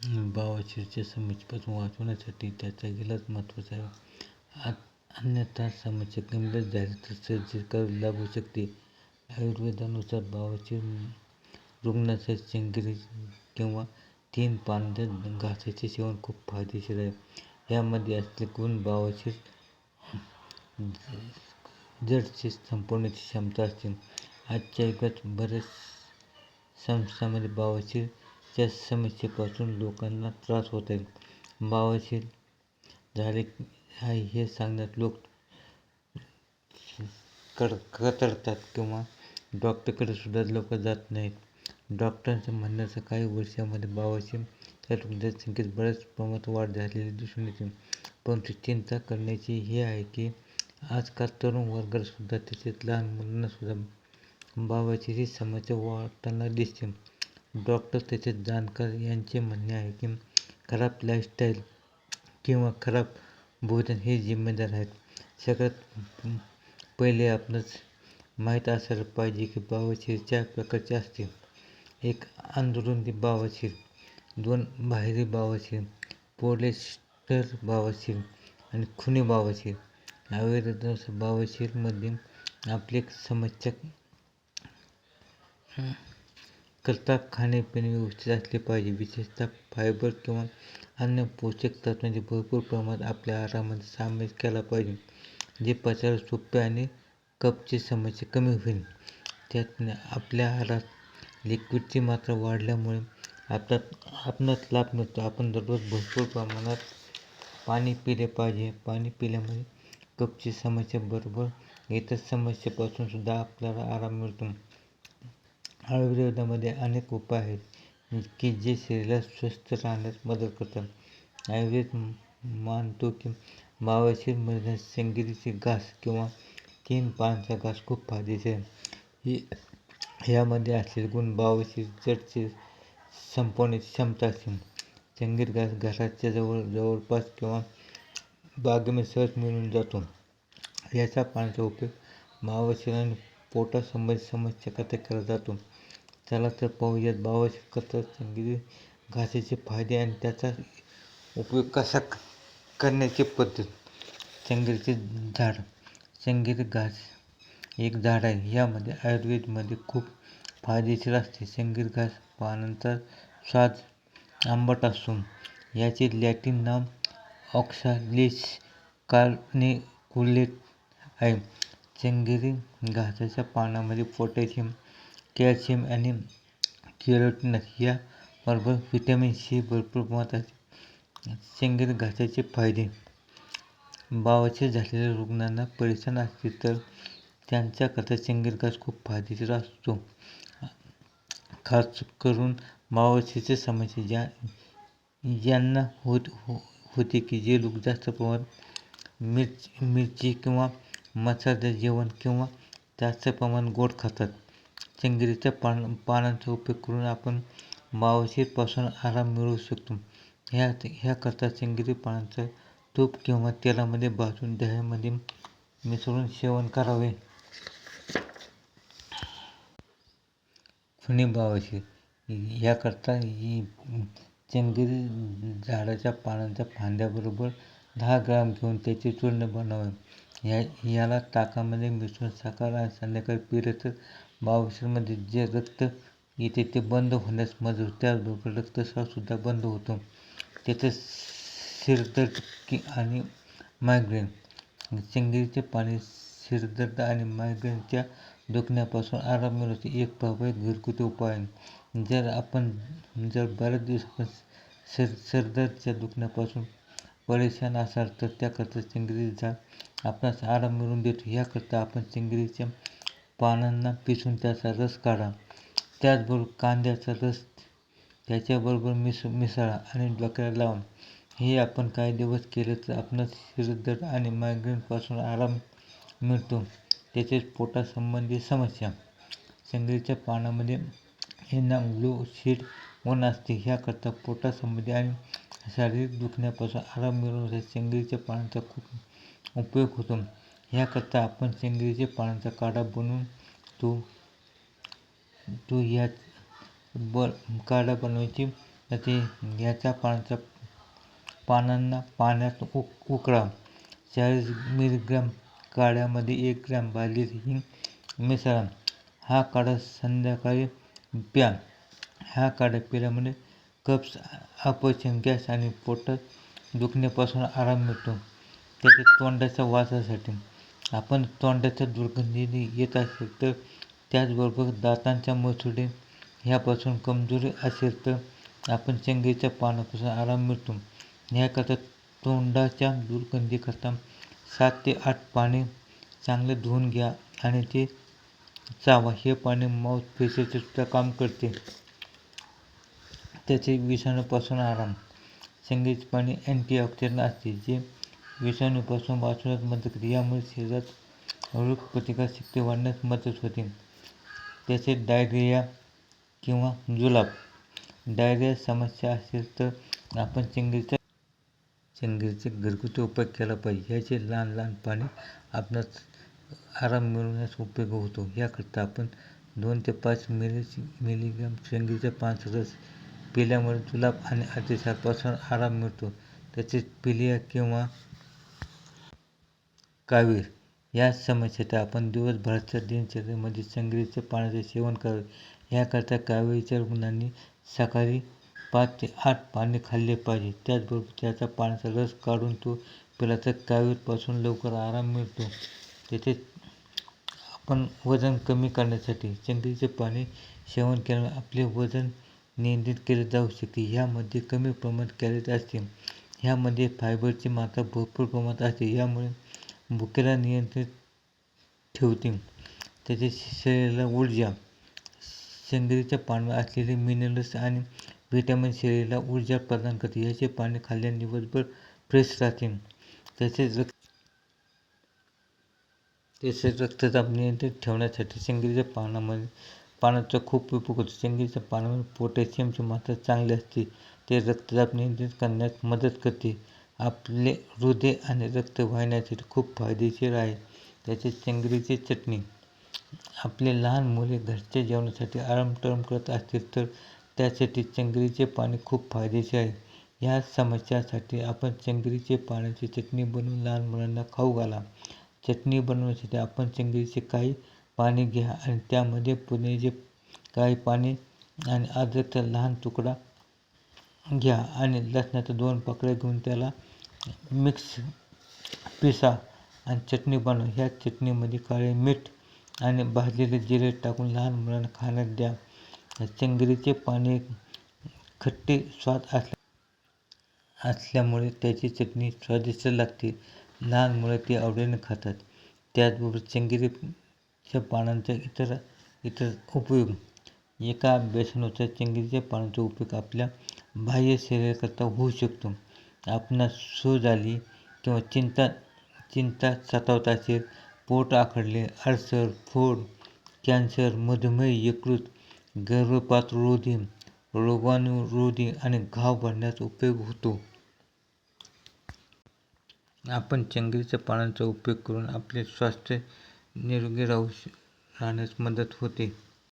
बावचीच्या समस्येपासून वाचवण्यासाठी त्याचा इलाज महत्त्वाचा आहे. अन्यथा समस्या गंभीर झाली तर सर्जरी करावी लागू शकते. आयुर्वेदानुसार बावचीर रुग्णाचा चंगिरी किंवा तीन पांढऱ्या घासाचे सेवन खूप फायदेशीर आहे. यामध्ये असले गुण बावचीर जडचे संपवण्याची क्षमता असते. आजच्या युगात बऱ्याच संस्थांमध्ये त्या समस्येपासून लोकांना त्रास होत आहे बावचीर झाले आहे हे सांगण्यात लोक कड कतरतात किंवा डॉक्टरकडे सुद्धा लोक जात नाहीत. डॉक्टरांच्या म्हणण्याचं काही वर्षामध्ये बावचीच्या रुग्णांच्या संख्येत बऱ्याच प्रमाणात वाढ झालेली दिसून येते. परंतु चिंता करण्याची हे आहे की आजकाल तरुण वर्गाला सुद्धा तसेच लहान मुलांना सुद्धा ही समस्या वाढताना दिसते. डॉक्टर तसेच जाणकार यांचे म्हणणे आहे की खराब लाईफस्टाईल किंवा खराब भोजन हे जिम्मेदार आहेत. सगळ्यात पहिले आपणास माहीत असायला पाहिजे की बावशीर चार प्रकारचे असते. एक अंदरुनी बावशीर दोन बाहेरी बावशीर पोलेस्टर बावशीर आणि खुनी बावशीर आयुर्वेदानुसार बावशीरमध्ये आपली एक समस्या करता खाणेपिणे व्यवस्थित असले पाहिजे. विशेषतः फायबर किंवा अन्य पोषक तत्वांचे भरपूर प्रमाणात आपल्या आहारामध्ये सामील केला पाहिजे जे पचायला सोपे आणि कपची समस्या कमी होईल. त्यात आपल्या आहारात लिक्विडची मात्रा वाढल्यामुळे आपल्यात आपणास लाभ मिळतो. आपण दररोज भरपूर प्रमाणात पाणी पिले पाहिजे. पाणी पिल्यामुळे कपची समस्या बरोबर इतर समस्येपासून सुद्धा आपल्याला आराम मिळतो. आयुर्वेदामध्ये अनेक उपाय आहेत की जे शरीराला स्वस्थ राहण्यास मदत करतात. आयुर्वेद मानतो की बावचीमध्ये चंगिरीचे घास किंवा तीन पानांचा घास खूप फायदेशीर आहे. ही यामध्ये असलेले गुण बावचीर जडचे संपवण्याची क्षमता असते. शेंगीर घास घराच्या जवळ जवळपास किंवा बागेमध्ये सहज मिळून जातो. याचा पाण्याचा उपयोग बावचीर आणि पोटासंबंधी समस्या कथा केला जातो? चला तर पाहूयात. बावचीर कथा चंगिरी घासाचे फायदे आणि त्याचा उपयोग कसा करण्याची पद्धत? चंगिरीचे झाड. चंगिरी घास एक झाड आहे. यामध्ये आयुर्वेदमध्ये खूप फायदेशीर असते. चंगिरी घास पानांचा स्वाद आंबट असतो. याचे लॅटिन नाव ऑक्सालिस कार्निकुलेट आहे. चंगिरी घासाच्या पानांमध्ये पोटॅशियम कॅल्शियम आणि केरोटीन याबरोबर व्हिटॅमिन सी भरपूर प्रमाणात असते. चंगिरी घासाचे फायदे. बावाचे झालेल्या रुग्णांना परेशान असते तर त्यांच्याकरता चंगिरी घास खूप फायदेशीर असतो. खास करून बावचीच्या समस्या ज्या ज्यांना होत हो होते की जे लोक जास्त प्रमाणात मिरची मिरची किंवा मसालेदार जेवण किंवा जास्त प्रमाणात गोड खातात. चंगिरीच्या पान पानांचा उपयोग करून आपण मावशीपासून आराम मिळवू शकतो. ह्या ह्याकरता चंगिरी पानांचं तूप किंवा तेलामध्ये भाजून दह्यामध्ये मिसळून सेवन करावे. खुनी बावचीर याकरता ही झाडाच्या पानांच्या फांद्याबरोबर दहा ग्राम घेऊन त्याचे चूर्ण बनवावे. या याला ताकामध्ये मिसळून सकाळ आणि संध्याकाळी पिले तर जे रक्त येते ते बंद होण्यास मदत होते त्याचबरोबर रक्तस्रावसुद्धा बंद होतो. त्याचं शिरदर्द की आणि मायग्रेन चंगिरीचे पाणी शिरदर्द आणि मायग्रेनच्या दुखण्यापासून आराम मिळवते एक प्रभावी घरगुती उपाय आहे. जर आपण जर बऱ्याच दिवसापासून सर सरदर्दच्या दुखण्यापासून परेशान असाल तर त्याकरता चिंगरी झाड आपणास आराम मिळून देतो. ह्याकरता आपण चिंगरीच्या पानांना पिसून त्याचा रस काढा. त्याचबरोबर कांद्याचा रस त्याच्याबरोबर मिस मिसळा आणि डोक्याला लावा हे आपण काही दिवस केले तर आपणास शिरदर आणि मायग्रेनपासून आराम मिळतो. तसेच पोटासंबंधी समस्या. चंगिरीच्या पानांमध्ये एनाग्लोसिड वन असते. ह्याकरता पोटासंबंधी आणि शारीरिक दुखण्यापासून आराम मिळवण्यासाठी चंगिरीच्या पानांचा खूप उपयोग होतो. ह्याकरता आपण चंगिरीच्या पानांचा काढा बनवून तो तो ह्या ब काढा बनवायची. ते याचा पानाच्या पानांना पाण्यात उक उकळा. चाळीस मिलीग्राम काढ्यामध्ये एक ग्रॅम भाजलेली हिंग मिसळा. हा काढा संध्याकाळी प्या. हा काढा पिल्यामुळे कब्ज अपचन गॅस आणि पोट दुखण्यापासून आराम मिळतो. त्याच्या तोंडाच्या वासासाठी. आपण तोंडाच्या दुर्गंधीने येत असेल तर त्याचबरोबर दातांच्या मसुडे ह्यापासून कमजोरी असेल तर आपण शेंगेच्या पानापासून आराम मिळतो. ह्याकरता तोंडाच्या दुर्गंधीकरता सात ते आठ पाने धुवून घ्या आणि ते चावा. हे पाणी माउथ फ्रेशरचे सुद्धा काम करते. त्याचे विषाणूपासून आराम. संगीत पाणी अँटीऑक्सिडंट असते जे विषाणूपासून वाचवण्यास मदत करते. यामुळे शरीरात रोग प्रतिकारशक्ती वाढण्यास मदत होते. त्याचे डायरिया किंवा जुलाब. डायरिया समस्या असेल तर आपण चिंगरीचा चिंगरीचे घरगुती उपाय केला पाहिजे. ह्याचे लहान लहान पाणी आपणास आराम मिळवण्यास उपयोग होतो. याकरता आपण दोन ते पाच मिली मिलीग्राम शेंगीचे पाच रस पिल्यामुळे जुलाब आणि अतिसारपासून आराम मिळतो. तसेच पिलिया किंवा कावीळ या समस्येत आपण दिवसभराच्या दिनचर्येमध्ये शेंगरीच्या पाण्याचे सेवन करावे. याकरता कावीळच्या रुग्णांनी सकाळी पाच ते आठ पाने खाल्ले पाहिजे. त्याचबरोबर त्याचा पाण्याचा रस काढून तो पिला तर कावीळपासून लवकर आराम मिळतो. तसेच आपण वजन कमी करण्यासाठी शेंगरीचे पाणी सेवन केल्याने आपले वजन नियंत्रित केले जाऊ शकते. ह्यामध्ये कमी प्रमाणात कॅलरी असते. ह्यामध्ये फायबरची मात्रा भरपूर प्रमाणात असते. यामुळे भुकेला नियंत्रित ठेवते. त्याचे शरीराला ऊर्जा शेंगरीच्या पानावर असलेले मिनरल्स आणि व्हिटॅमिन शरीराला ऊर्जा प्रदान करते. याचे पाणी खाल्ल्याने दिवसभर फ्रेश राहते. तसेच रक्त तसेच रक्तदाब नियंत्रित ठेवण्यासाठी शेंगरीच्या पानामध्ये पानाचा खूप उपयोग होतो. शेंगेच्या पानामध्ये पोटॅशियमची मात्रा चांगली असते. ते रक्तदाब नियंत्रित करण्यास मदत करते. आपले हृदय आणि रक्त वाहिन्यासाठी खूप फायदेशीर आहे. त्याचे शेंगरीची चटणी. आपले लहान मुले घरच्या जेवणासाठी आरामटर्म करत असतील तर त्यासाठी चंगरीचे पाणी खूप फायदेशीर आहे. ह्या समस्यासाठी आपण चंगरीचे पाण्याची चटणी बनवून लहान मुलांना खाऊ घाला. चटणी बनवण्यासाठी आपण चंगरीचे काही पाणी घ्या आणि त्यामध्ये पुदिन्याचे काही पाने आणि अद्रकचा लहान तुकडा घ्या आणि लसणाच्या दोन पाकळ्या घेऊन त्याला मिक्स पिसा आणि चटणी बनवा. ह्या चटणीमध्ये काळे मीठ आणि भाजलेले जिरे टाकून लहान मुलांना खाण्यात द्या. चंगरीचे पाणी खट्टे स्वाद असल्या असल्यामुळे त्याची चटणी स्वादिष्ट लागते. लहान मुलं ती आवडीने खातात. त्याचबरोबर च्या पानांचा इतर इतर उपयोग. एका अभ्यासानुसार चंगीच्या पानांचा उपयोग आपल्या बाह्य शरीराकरता होऊ शकतो. आपणास सूज आली किंवा चिंता चिंता सतावत असेल पोट आखडले अल्सर फोड कॅन्सर मधुमेह यकृत गर्भपातरोधी रोगाणुरोधी आणि घाव भरण्याचा उपयोग होतो. आपण चंगरीच्या पानांचा उपयोग करून आपले स्वास्थ्य निरोगी राहू राहण्यास मदत होते.